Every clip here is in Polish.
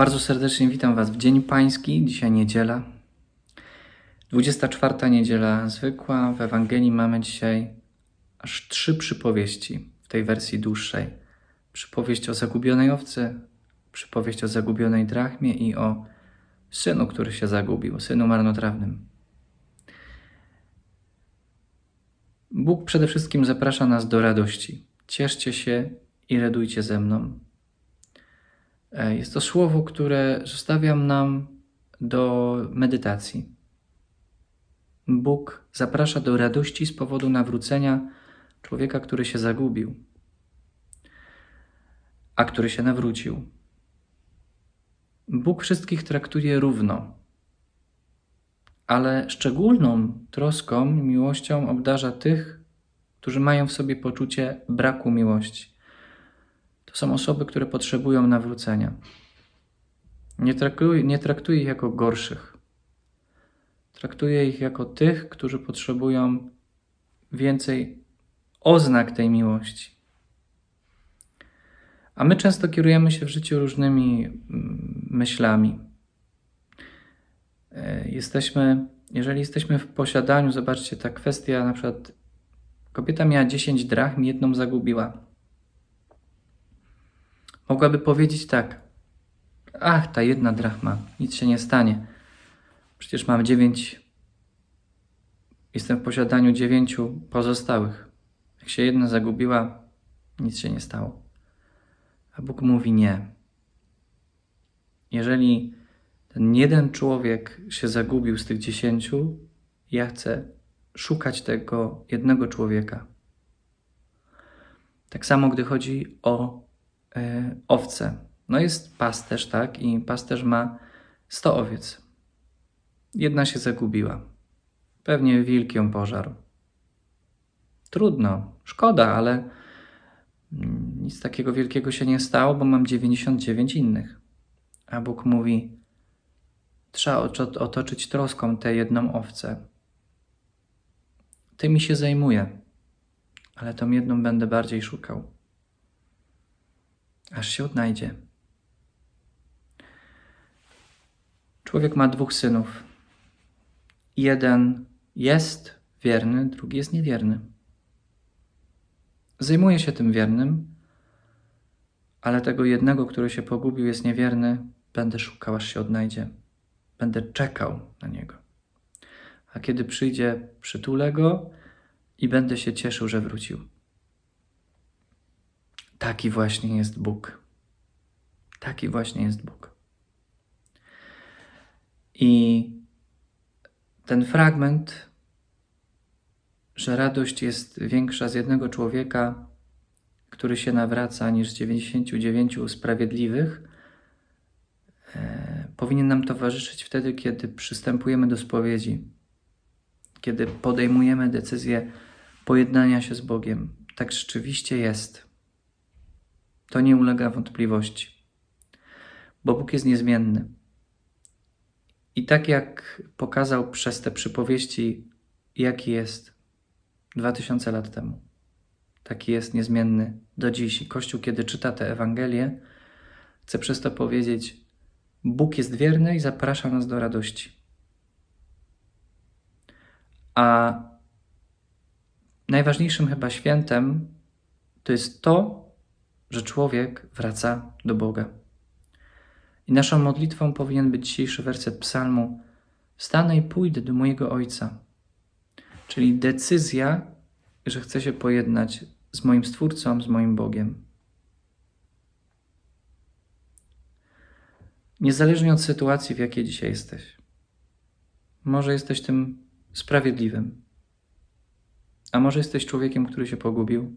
Bardzo serdecznie witam Was w Dzień Pański. Dzisiaj niedziela. 24 niedziela zwykła. W Ewangelii mamy dzisiaj aż trzy przypowieści w tej wersji dłuższej. Przypowieść o zagubionej owcy, przypowieść o zagubionej drachmie i o synu, który się zagubił, synu marnotrawnym. Bóg przede wszystkim zaprasza nas do radości. Cieszcie się i radujcie ze mną. E, Jest to słowo, które zostawiam nam do medytacji. Bóg zaprasza do radości z powodu nawrócenia człowieka, który się zagubił, a który się nawrócił. Bóg wszystkich traktuje równo, ale szczególną troską i miłością obdarza tych, którzy mają w sobie poczucie braku miłości. To są osoby, które potrzebują nawrócenia. Nie traktuje, nie traktuje ich jako gorszych. Traktuje ich jako tych, którzy potrzebują więcej oznak tej miłości. A my często kierujemy się w życiu różnymi mm, myślami. E, Jesteśmy, jeżeli jesteśmy w posiadaniu, zobaczcie, ta kwestia, na przykład kobieta miała 10 drachm, jedną zagubiła. Mogłaby powiedzieć tak: Ach, ta jedna drachma, nic się nie stanie. Przecież mam dziewięć, jestem w posiadaniu dziewięciu pozostałych. Jak się jedna zagubiła, nic się nie stało. A Bóg mówi nie. Jeżeli ten jeden człowiek się zagubił z tych dziesięciu, ja chcę szukać tego jednego człowieka. Tak samo, gdy chodzi o owce. No jest pasterz, tak? I pasterz ma 100 owiec. Jedna się zagubiła. Pewnie wilk ją pożarł. Trudno, szkoda, ale mm, nic takiego wielkiego się nie stało, bo mam 99 innych. A Bóg mówi: Trzeba otoczyć troską tę jedną owcę. Tymi się zajmuję, ale tą jedną będę bardziej szukał aż się odnajdzie. Człowiek ma dwóch synów. Jeden jest wierny, drugi jest niewierny. Zajmuje się tym wiernym, ale tego jednego, który się pogubił, jest niewierny, będę szukał, aż się odnajdzie. Będę czekał na niego. A kiedy przyjdzie, przytulę go i będę się cieszył, że wrócił. Taki właśnie jest Bóg. Taki właśnie jest Bóg. I ten fragment, że radość jest większa z jednego człowieka, który się nawraca, niż z 99 sprawiedliwych, e, powinien nam towarzyszyć wtedy, kiedy przystępujemy do spowiedzi, kiedy podejmujemy decyzję pojednania się z Bogiem. Tak rzeczywiście jest. To nie ulega wątpliwości, bo Bóg jest niezmienny. I tak jak pokazał przez te przypowieści, jaki jest 2000 lat temu, taki jest niezmienny do dziś. I Kościół, kiedy czyta te Ewangelie, chce przez to powiedzieć: Bóg jest wierny i zaprasza nas do radości. A najważniejszym chyba świętem to jest to, że człowiek wraca do Boga. I naszą modlitwą powinien być dzisiejszy werset Psalmu: Wstanę i pójdę do mojego Ojca. Czyli decyzja, że chcę się pojednać z moim Stwórcą, z moim Bogiem. Niezależnie od sytuacji, w jakiej dzisiaj jesteś. Może jesteś tym sprawiedliwym, a może jesteś człowiekiem, który się pogubił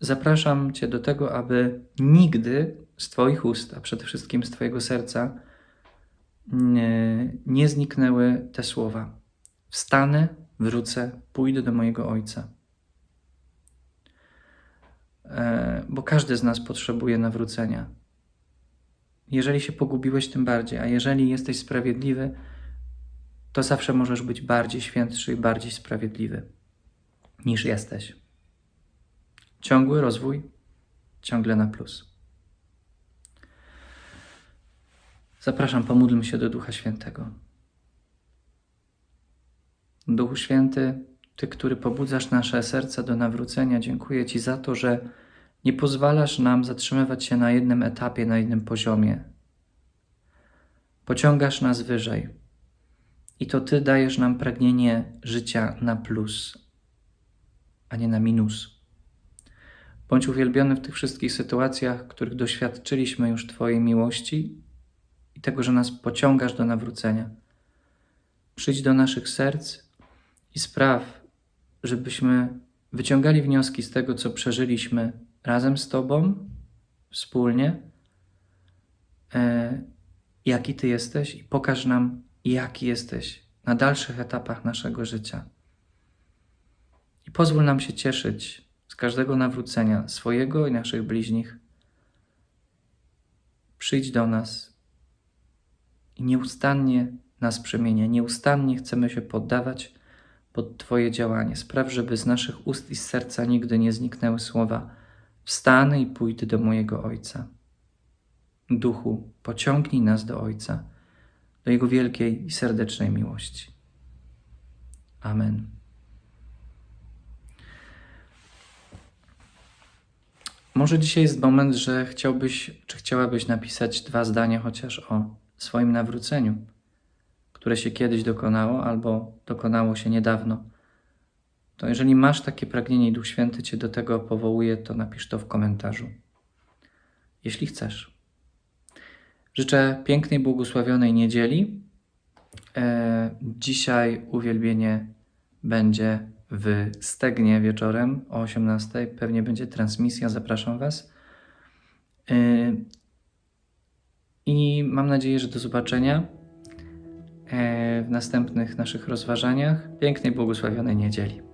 zapraszam Cię do tego, aby nigdy z Twoich ust, a przede wszystkim z Twojego serca, nie, nie zniknęły te słowa. Wstanę, wrócę, pójdę do mojego Ojca. E, bo każdy z nas potrzebuje nawrócenia. Jeżeli się pogubiłeś, tym bardziej, a jeżeli jesteś sprawiedliwy, to zawsze możesz być bardziej świętszy i bardziej sprawiedliwy niż jesteś. Ciągły rozwój, ciągle na plus. Zapraszam, pomódlmy się do Ducha Świętego. Duchu Święty, Ty, który pobudzasz nasze serca do nawrócenia, dziękuję Ci za to, że nie pozwalasz nam zatrzymywać się na jednym etapie, na jednym poziomie. Pociągasz nas wyżej. I to Ty dajesz nam pragnienie życia na plus, a nie na minus. Bądź uwielbiony w tych wszystkich sytuacjach, których doświadczyliśmy już Twojej miłości i tego, że nas pociągasz do nawrócenia. Przyjdź do naszych serc i spraw, żebyśmy wyciągali wnioski z tego, co przeżyliśmy razem z Tobą, wspólnie, e, jaki Ty jesteś i pokaż nam, jaki jesteś na dalszych etapach naszego życia. I pozwól nam się cieszyć z każdego nawrócenia swojego i naszych bliźnich. Przyjdź do nas i nieustannie nas przemienia. Nieustannie chcemy się poddawać pod Twoje działanie. Spraw, żeby z naszych ust i z serca nigdy nie zniknęły słowa: Wstanę i pójdę do mojego Ojca. Duchu, pociągnij nas do Ojca, do Jego wielkiej i serdecznej miłości. Amen. Może dzisiaj jest moment, że chciałbyś, czy chciałabyś napisać dwa zdania chociaż o swoim nawróceniu, które się kiedyś dokonało albo dokonało się niedawno. To jeżeli masz takie pragnienie i Duch Święty Cię do tego powołuje, to napisz to w komentarzu. Jeśli chcesz. Życzę pięknej, błogosławionej niedzieli. E, dzisiaj uwielbienie będzie w Stegnie wieczorem o 18:00. Pewnie będzie transmisja, zapraszam Was. E, I mam nadzieję, że do zobaczenia e, w następnych naszych rozważaniach. Pięknej, błogosławionej niedzieli.